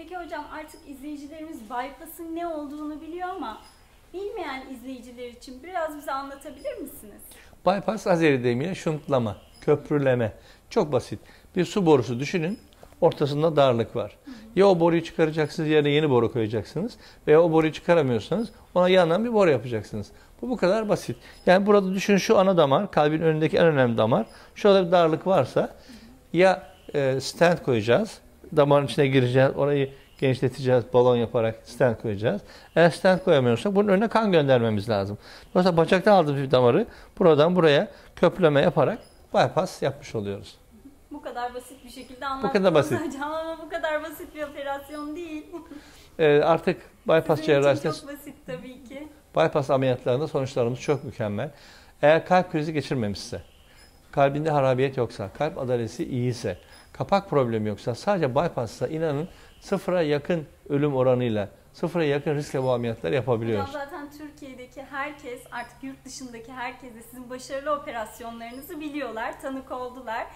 Peki hocam artık izleyicilerimiz bypass'ın ne olduğunu biliyor ama bilmeyen izleyiciler için biraz bize anlatabilir misiniz? Bypass Azeri deyimiyle şuntlama, köprüleme. Çok basit. Bir su borusu düşünün. Ortasında darlık var. Ya o boruyu çıkaracaksınız da yeni boru koyacaksınız. Veya o boruyu çıkaramıyorsanız ona yandan bir boru yapacaksınız. Bu bu kadar basit. Yani burada düşünün şu ana damar, kalbin önündeki en önemli damar. Şurada bir darlık varsa ya e, stent koyacağız. Damarın içine gireceğiz. Orayı genişleteceğiz. Balon yaparak stent koyacağız. Eğer stent koyamıyorsak bunun önüne kan göndermemiz lazım. Mesela bacaktan aldığımız bir damarı buradan buraya köprüleme yaparak bypass yapmış oluyoruz. Bu kadar basit bir şekilde Bu kadar anlattınız basit. hocam ama bu kadar basit bir operasyon değil. Ee, artık bypass cerrahisinde çok basit tabii ki. bypass ameliyatlarında sonuçlarımız çok mükemmel. Eğer kalp krizi geçirmemişse, kalbinde harabiyet yoksa, kalp adalesi iyiyse, kapak problemi yoksa sadece bypassla inanın sıfıra yakın ölüm oranıyla, sıfıra yakın riskle bu ameliyatları Hocam yapabiliyoruz. zaten Türkiye'deki herkes artık yurt dışındaki herkes de sizin başarılı operasyonlarınızı biliyorlar, tanık oldular.